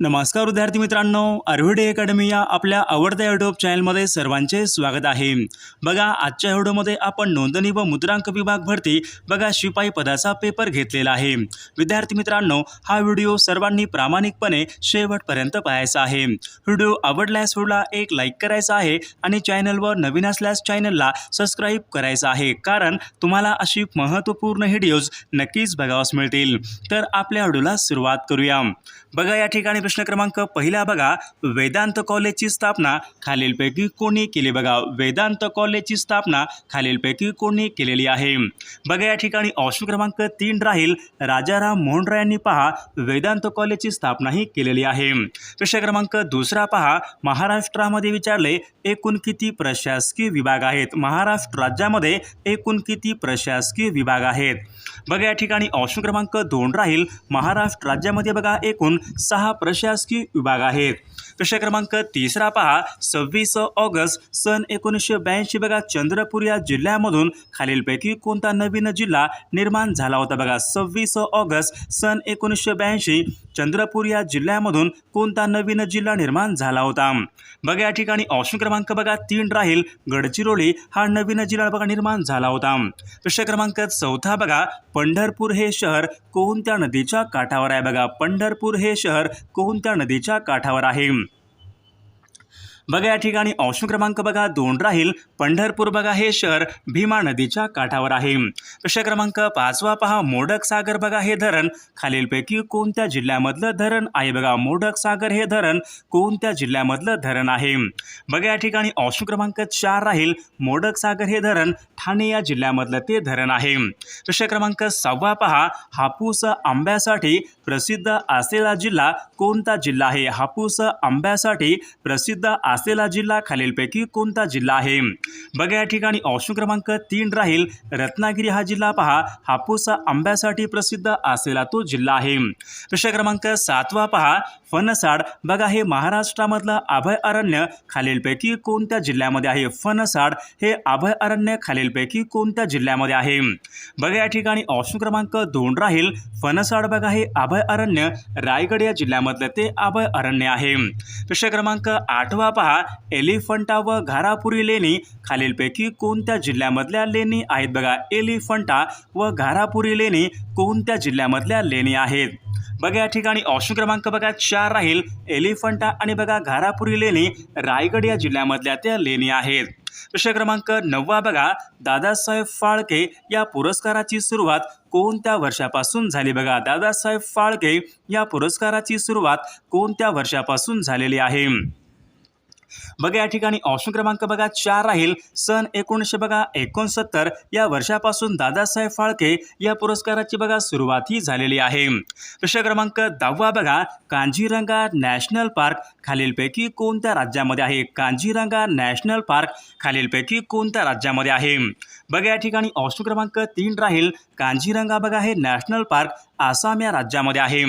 नमस्कार विद्यार्थी मित्रांनो आर्व्हिडे अकॅडमी या आपल्या आवडत्या युट्यूब चॅनलमध्ये सर्वांचे स्वागत आहे. बघा आजच्या व्हिडिओमध्ये आपण नोंदणी व मुद्रांक विभाग भरती बघा शिपाई पदाचा पेपर घेतलेला आहे. विद्यार्थी मित्रांनो हा व्हिडिओ सर्वांनी प्रामाणिकपणे शेवटपर्यंत पाहायचा आहे. व्हिडिओ आवडल्यास व्हिडिओला एक लाईक करायचा आहे आणि चॅनलवर नवीन असल्यास चॅनलला सबस्क्राईब करायचं आहे. कारण तुम्हाला अशी महत्त्वपूर्ण व्हिडिओज नक्कीच बघावास मिळतील. तर आपल्या व्हिडिओला सुरुवात करूया. बघा या ठिकाणी प्रश्न क्रमांक पहिला बघा. वेदांत कॉलेजची स्थापना खालीलपैकी कोणी केली? बघा वेदांत कॉलेजची स्थापना खालीलपैकी कोणी केलेली आहे? बघा या ठिकाणी ऑप्शन क्रमांक तीन राहील. राजाराम मोहनराय यांनी पहा वेदांत कॉलेजची स्थापना ही केलेली आहे. प्रश्न क्रमांक दुसरा पहा. महाराष्ट्रामध्ये विचारले एकूण किती प्रशासकीय विभाग आहेत? महाराष्ट्र राज्यामध्ये एकूण किती प्रशासकीय विभाग आहेत? बघा या ठिकाणी ऑप्शन क्रमांक दोन राहील. महाराष्ट्र राज्यामध्ये बघा एकूण सहा प्रशासकीय विभाग आहेत. प्रश्न क्रमांक तिसरा पहा. सव्वीस ऑगस्ट सन एकोणीसशे ब्याऐंशी बघा चंद्रपूर या जिल्ह्यामधून खालीलपैकी कोणता नवीन जिल्हा निर्माण झाला होता बघा? सव्वीस ऑगस्ट सन एकोणीसशे ब्याऐंशी चंद्रपूर या जिल्ह्यामधून कोणता नवीन जिल्हा निर्माण झाला होता? बघा या ठिकाणी ऑप्शन क्रमांक बघा तीन राहील. गडचिरोली हा नवीन जिल्हा बघा निर्माण झाला होता. प्रश्न क्रमांक चौथा बघा पंढरपूर हे शहर कोणत्या नदीच्या काठावर आहे? बघा पंढरपूर हे शहर कोणत्या नदीच्या काठावर आहे? बघा या ठिकाणी ऑप्शन क्रमांक बघा दोन राहील. पंढरपूर बघा हे शहर भीमा नदीच्या काठावर आहे. प्रश्न क्रमांक पाचवा पहा मोडक सागर बघा हे धरण. खालीलपैकी कोणत्या जिल्ह्यामधलं धरण आहे बघा? मोडक सागर हे धरण कोणत्या जिल्ह्यामधलं धरण आहे? बघा या ठिकाणी ऑप्शन क्रमांक चार राहील. मोडक सागर हे धरण ठाणे या जिल्ह्यामधलं ते धरण आहे. प्रश्न क्रमांक सहावा पहा हापूस आंब्यासाठी प्रसिद्ध असलेला जिल्हा कोणता जिल्हा आहे? हापूस आंब्यासाठी प्रसिद्ध असलेला जिल्हा खालीलपैकी कोणता जिल्हा आहे? बघा या ठिकाणी ऑप्शन क्रमांक तीन राहील. रत्नागिरी हा जिल्हा पहा. हापूस आंब्यासाठी प्रसिद्ध असलेला तो जिल्हा आहे. प्रश्न क्रमांक सातवा पहा. फणसाड. बघा हे महाराष्ट्रामधलं अभय अरण्य खालीलपैकी कोणत्या जिल्ह्यामध्ये आहे? फणसाड हे अभय अरण्य खालीलपैकी कोणत्या जिल्ह्यामध्ये आहे? बघा या ठिकाणी ऑप्शन क्रमांक दोन राहील. फणसाड बघा हे अभय अरण्य रायगड या जिल्ह्यामधलं ते अभय अरण्य आहे. प्रश्न क्रमांक आठवा पहा. एलिफंटा व घारापुरी लेणी खालीलपैकी कोणत्या जिल्ह्यामधल्या लेणी आहेत बघा. एलिफंटा व घारापुरी लेणी कोणत्या जिल्ह्यामधल्या लेणी आहेत? बघा या ठिकाणी ऑप्शन क्रमांक बघा चार राहील. एलिफंटा आणि बघा घारापुरी लेणी रायगड या जिल्ह्यामधल्या त्या लेणी आहेत. प्रश्न क्रमांक नववा बघा दादासाहेब फाळके या पुरस्काराची सुरुवात कोणत्या वर्षापासून झाली बघा? दादासाहेब फाळके या पुरस्काराची सुरुवात कोणत्या वर्षापासून झालेली आहे? बघा या ठिकाणी ऑप्शन क्रमांक बघा चार राहील. सन एकोणीसशे बघा एकोणसत्तर. या वर्षापासून दादासाहेब फाळके या पुरस्काराची बघा सुरुवात ही झालेली आहे. प्रश्न क्रमांक दहावा बघा कांजीरंगा नॅशनल पार्क खालीलपैकी कोणत्या राज्यामध्ये आहे? कांजीरंगा नॅशनल पार्क खालीलपैकी कोणत्या राज्यामध्ये आहे? बघा या ठिकाणी ऑप्शन क्रमांक तीन राहील कांजीरंगा. बघा हे नॅशनल पार्क आसाम या राज्यामध्ये आहे.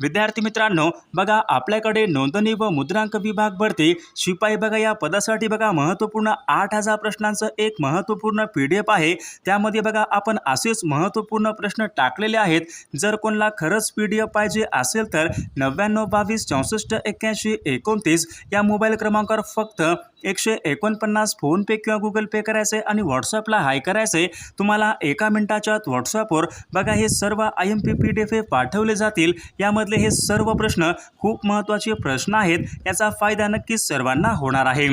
विद्यार्थी मित्रांनो बघा आपल्याकडे नोंदणी व मुद्रांक विभाग भरती. शिपाई बघा या पदासाठी बघा महत्त्वपूर्ण आठ हजार प्रश्नांचं एक महत्त्वपूर्ण पी डी एफ आहे. त्यामध्ये बघा आपण असेच महत्त्वपूर्ण प्रश्न टाकलेले आहेत. जर कोणाला खरंच पी डी एफ पाहिजे असेल तर नव्याण्णव बावीस चौसष्ट एक्क्याऐंशी एकोणतीस या मोबाईल क्रमांकावर फक्त एकशे एकोणपन्नास फोनपे किंवा गुगल पे करायचे आणि व्हॉट्सअपला हाय करायचं आहे तुम्हाला एका मिनिटाच्या आत व्हॉट्सअपवर बघा हे सर्व I M P P D F पाठवले जातील. यामधले हे सर्व प्रश्न खूप महत्त्वाचे प्रश्न आहेत याचा फायदा नक्कीच सर्वांना होणार आहे.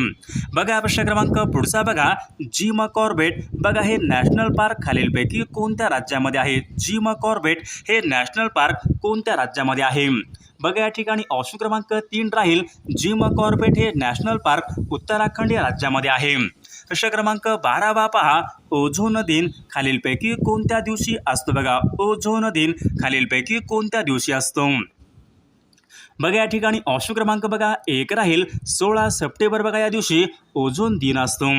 बघा प्रश्न क्रमांक पुढचा बघा. जिम कॉर्बेट बघा हे नॅशनल पार्क खालीलपैकी कोणत्या राज्यामध्ये आहे? जिम कॉर्बेट हे नॅशनल पार्क कोणत्या राज्यामध्ये आहे? बघा या ठिकाणी ऑप्शन क्रमांक तीन राहील. जिम कॉर्बेट हे नॅशनल पार्क उत्तराखंड या राज्यामध्ये आहे. प्रश्न क्रमांक बारावा पहा. ओझोन दिन खालीलपैकी कोणत्या दिवशी असतो बघा. ओझोन दिन खालीलपैकी कोणत्या दिवशी असतो? बघा या ठिकाणी ऑप्शन क्रमांक बघा एक राहील. सोळा सप्टेंबर बघा या दिवशी ओझोन दिन असतो.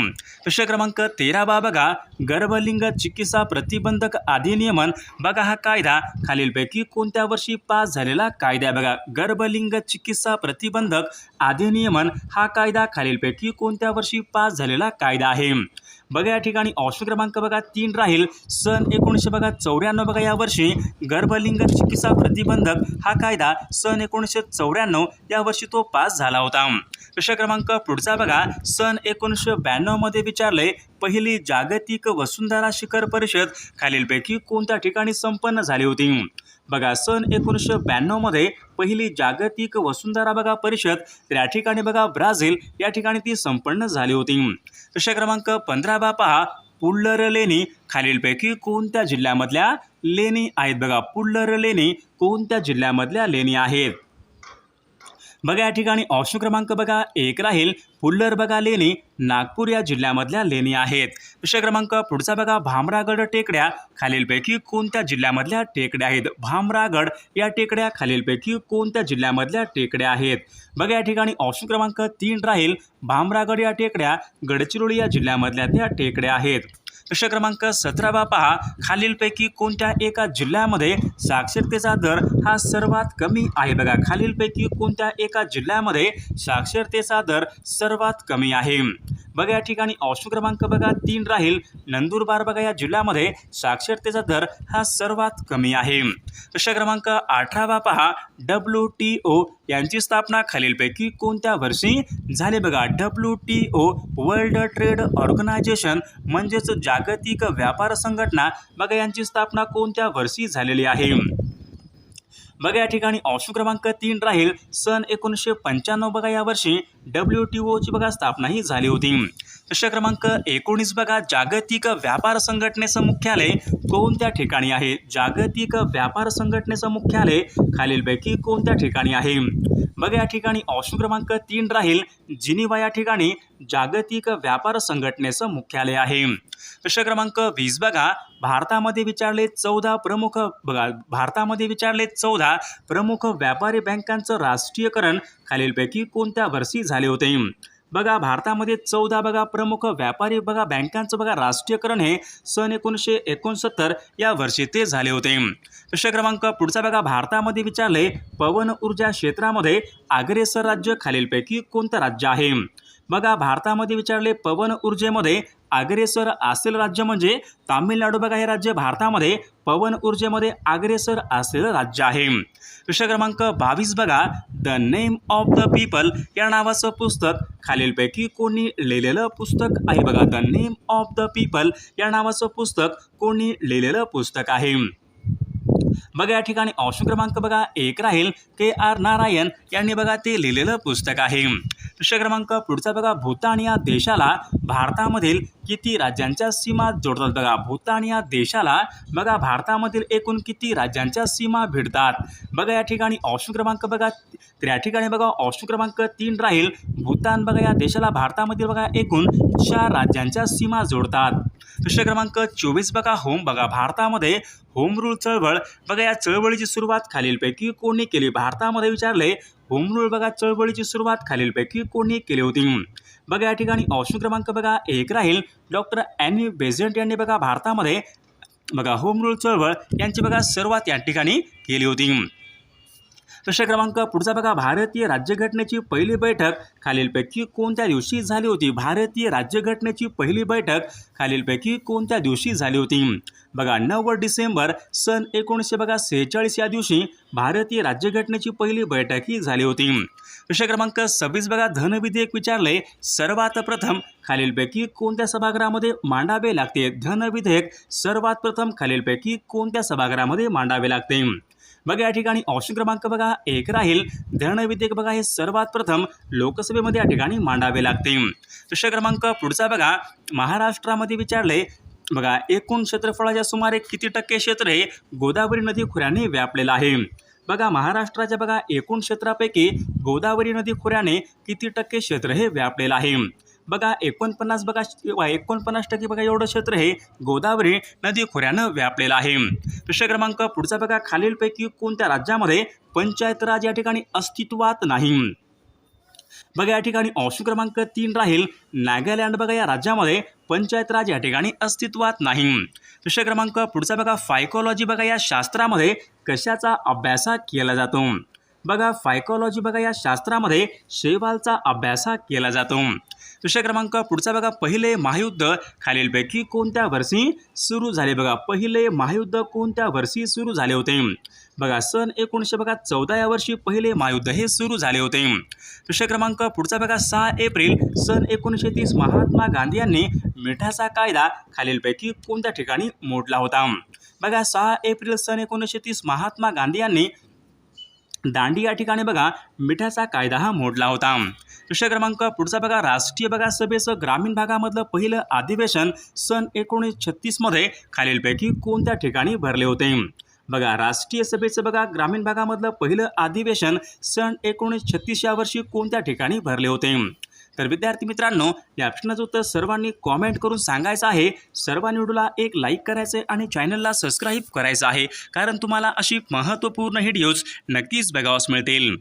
प्रश्न क्रमांक तेरावा बघा गर्भलिंग चिकित्सा प्रतिबंधक अधिनियमन. बघा हा कायदा खालीलपैकी कोणत्या वर्षी पास झालेला कायदा बघा. गर्भलिंग चिकित्सा प्रतिबंधक अधिनियमन हा कायदा खालीलपैकी कोणत्या वर्षी पास झालेला कायदा आहे? बघा या ठिकाणी औषध क्रमांक बघा तीन राहील. सन एकोणीसशे बघा चौऱ्याण्णव बघा यावर्षी गर्भलिंग चिकित्सा प्रतिबंधक हा कायदा सन एकोणीसशे चौऱ्याण्णव या वर्षी तो पास झाला होता. प्रश्न क्रमांक पुढचा बघा. सन एकोणीसशे ब्याण्णवमध्ये विचारले पहिली जागतिक वसुंधरा शिखर परिषद खालीलपैकी कोणत्या ठिकाणी संपन्न झाली होती? बघा सन एकोणीसशे ब्याण्णवमध्ये पहिली जागतिक वसुंधरा बघा परिषद त्या या ठिकाणी बघा ब्राझील या ठिकाणी ती संपन्न झाली होती. प्रश्न क्रमांक पंधरा बा पहा पुल्लर लेणी खालीलपैकी कोणत्या जिल्ह्यामधल्या लेणी आहेत? बघा पुल्लर लेणी कोणत्या जिल्ह्यामधल्या लेणी आहेत? बघा या ठिकाणी ऑप्शन क्रमांक बघा. एक राहील पुल्लर बघा लेणी. नागपूर या जिल्ह्यामधल्या लेणी आहेत. प्रश्न क्रमांक पुढचा बघा. भामरागड टेकड्या खालीलपैकी कोणत्या जिल्ह्यामधल्या टेकड्या आहेत? भामरागड या टेकड्या खालीलपैकी कोणत्या जिल्ह्यामधल्या टेकड्या आहेत? बघा या ठिकाणी ऑप्शन क्रमांक तीन राहील. भामरागड या टेकड्या गडचिरोली या जिल्ह्यामधल्या त्या टेकड्या आहेत. प्रश्न क्रमांक सतरावा पहा. खालीलपैकी कोणत्या एका जिल्ह्यामध्ये साक्षरतेचा दर हा सर्वात कमी आहे? बघा खालीलपैकी कोणत्या एका जिल्ह्यामध्ये साक्षरतेचा दर सर्वात कमी आहे? बघा या ठिकाणी ऑप्शन क्रमांक बघा तीन राहील. नंदुरबार बघा या जिल्ह्यामध्ये साक्षरतेचा दर हा सर्वात कमी आहे. प्रश्न क्रमांक अठरावा पहा. डब्ल्यू टी ओ यांची स्थापना खालीलपैकी कोणत्या वर्षी झाले? बघा W T O world trade organisation म्हणजेच जागतिक व्यापार संघटना बघा यांची स्थापना कोणत्या वर्षी झालेली आहे? बघा या ठिकाणी ऑप्शन क्रमांक तीन राहील. सन एकोणीसशे पंच्याण्णव बघा यावर्षी डब्ल्यू टी ओची बघा स्थापना ही झाली होती. प्रश्न क्रमांक एकोणीस बघा जागतिक व्यापार संघटनेचं मुख्यालय कोणत्या ठिकाणी आहे? जागतिक व्यापार संघटनेचं मुख्यालय खालीलपैकी कोणत्या ठिकाणी आहे? बघा या ठिकाणी ऑप्शन क्रमांक तीन राहील. जिनिवा या ठिकाणी जागतिक व्यापार संघटनेचं मुख्यालय आहे. प्रश्न क्रमांक वीस बघा. भारतामध्ये विचारले चौदा प्रमुख बघा भारतामध्ये विचारले चौदा प्रमुख व्यापारी बँकांचं राष्ट्रीयकरण खालीलपैकी कोणत्या वर्षी झाले होते? बघा भारतामध्ये चौदा बघा प्रमुख व्यापारी बघा बँकांचं बघा राष्ट्रीयकरण हे सन एकोणीसशे एकोणसत्तर या वर्षी ते झाले होते. प्रश्न क्रमांक पुढचा बघा भारतामध्ये विचारले पवन ऊर्जा क्षेत्रामध्ये अग्रेसर राज्य खालीलपैकी कोणतं राज्य आहे? बघा भारतामध्ये विचारले पवन ऊर्जेमध्ये अग्रेसर असेल राज्य म्हणजे तामिळनाडू. बघा हे राज्य भारतामध्ये पवन ऊर्जेमध्ये अग्रेसर असलेलं राज्य आहे. प्रश्न क्रमांक बावीस बघा the name of the people या नावाचं पुस्तक खालीलपैकी कोणी लिहिलेलं पुस्तक आहे बघा. The name of the people या नावाचं पुस्तक कोणी लिहिलेलं पुस्तक आहे. बघा या ठिकाणी ऑप्शन क्रमांक बघा एक राहील. के आर नारायण यांनी बघा ते लिहिलेलं पुस्तक आहे. प्रश्न क्रमांक पुढचा बघा. भूतान या देशाला भारतामधील किती राज्यांच्या सीमा जोडतात बघा. भूतान या देशाला बघा भारतामधील एकूण किती राज्यांच्या सीमा भिडतात? बघा या ठिकाणी ऑप्शन क्रमांक बघा. या ठिकाणी बघा ऑप्शन क्रमांक तीन राहील. भूतान बघा या देशाला भारतामधील बघा एकूण चार राज्यांच्या सीमा जोडतात. प्रश्न क्रमांक चोवीस बघा. होम बघा. भारतामध्ये होम रूल चळवळ. बघा या चळवळीची सुरुवात खालीलपैकी कोणी केली? भारतामध्ये विचारले होम रूल बघा चळवळीची सुरुवात खालीलपैकी कोणी केली होती. बघा या ठिकाणी ऑप्शन क्रमांक बघा एक राहील. डॉक्टर ॲनी बेझेंट यांनी बघा भारतामध्ये बघा होम रूल चळवळ यांची बघा सुरुवात या ठिकाणी केली होती. प्रश्न क्रमांक पुढचा बघा भारतीय राज्यघटनेची पहिली बैठक खालीलपैकी कोणत्या दिवशी झाली होती? भारतीय राज्यघटनेची पहिली बैठक खालीलपैकी कोणत्या दिवशी झाली होती? बघा नव्वद डिसेंबर सन एकोणीसशे बघा सेहेचाळीस या दिवशी भारतीय राज्यघटनेची पहिली बैठक ही झाली होती. प्रश्न क्रमांक सव्वीस बघा धन विधेयक विचारले सर्वात प्रथम खालीलपैकी कोणत्या सभागृहामध्ये मांडावे लागते? धन विधेयक सर्वात प्रथम खालीलपैकी कोणत्या सभागृहामध्ये मांडावे लागते? बघा या ठिकाणी ऑप्शन क्रमांक बघा एक राहील. धन बघा हे सर्वात प्रथम लोकसभेमध्ये या ठिकाणी मांडावे लागते प्रश्न क्रमांक पुढचा बघा. महाराष्ट्रामध्ये विचारले बघा एकूण क्षेत्रफळाच्या सुमारे किती टक्के क्षेत्र हे गोदावरी नदी खोऱ्याने व्यापलेलं आहे? बघा महाराष्ट्राच्या बघा एकूण क्षेत्रापैकी गोदावरी नदी खोऱ्याने किती टक्के क्षेत्र हे व्यापलेलं आहे? बघा एकोणपन्नास बघा एकोणपन्नास टक्के बघा एवढं क्षेत्र हे गोदावरी नदी खोऱ्यानं व्यापलेलं आहे. प्रश्न क्रमांक पुढचा बघा खालीलपैकी कोणत्या राज्यामध्ये पंचायत राज या ठिकाणी अस्तित्वात नाही? बघा या ठिकाणी ऑप्शन क्रमांक तीन राहील नागालँड बघा या राज्यामध्ये पंचायत राज या ठिकाणी अस्तित्वात नाही. प्रश्न क्रमांक पुढचा बघा फायकोलॉजी बघा या शास्त्रामध्ये कशाचा अभ्यास केला जातो? बघा फायकॉलॉजी बघा या शास्त्रामध्ये शैवालचा अभ्यास हा केला जातो. विषय क्रमांक पुढचा बघा पहिले महायुद्ध खालीलपैकी कोणत्या वर्षी सुरू झाले? बघा पहिले महायुद्ध कोणत्या वर्षी सुरू झाले होते? बघा सन एकोणीसशे बघा चौदा या वर्षी पहिले महायुद्ध हे सुरू झाले होते. विषय क्रमांक पुढचा बघा सहा एप्रिल सन एकोणीसशे तीस महात्मा गांधी यांनी मिठाचा कायदा खालीलपैकी कोणत्या ठिकाणी मोडला होता? बघा सहा एप्रिल सन एकोणीसशे तीस महात्मा गांधी यांनी दांडी या ठिकाणी बघा मिठाचा कायदा हा मोडला होता. प्रश्न क्रमांक पुढचा बघा राष्ट्रीय बघा सभेचं ग्रामीण भागामधलं पहिलं अधिवेशन सन एकोणीस छत्तीसमध्ये खालीलपैकी कोणत्या ठिकाणी भरले होते? बघा राष्ट्रीय सभेचं बघा ग्रामीण भागामधलं पहिलं अधिवेशन सन एकोणीस छत्तीस या वर्षी कोणत्या ठिकाणी भरले होते? तर विद्यार्थी मित्रांनो या प्रश्नाचं उत्तर सर्वांनी कॉमेंट करून सांगायचं आहे. सर्व निवडूला एक लाईक करायचं आहे आणि चॅनलला सबस्क्राईब करायचं आहे. कारण तुम्हाला अशी महत्त्वपूर्ण व्हिडिओज नक्कीच बघावास मिळतील.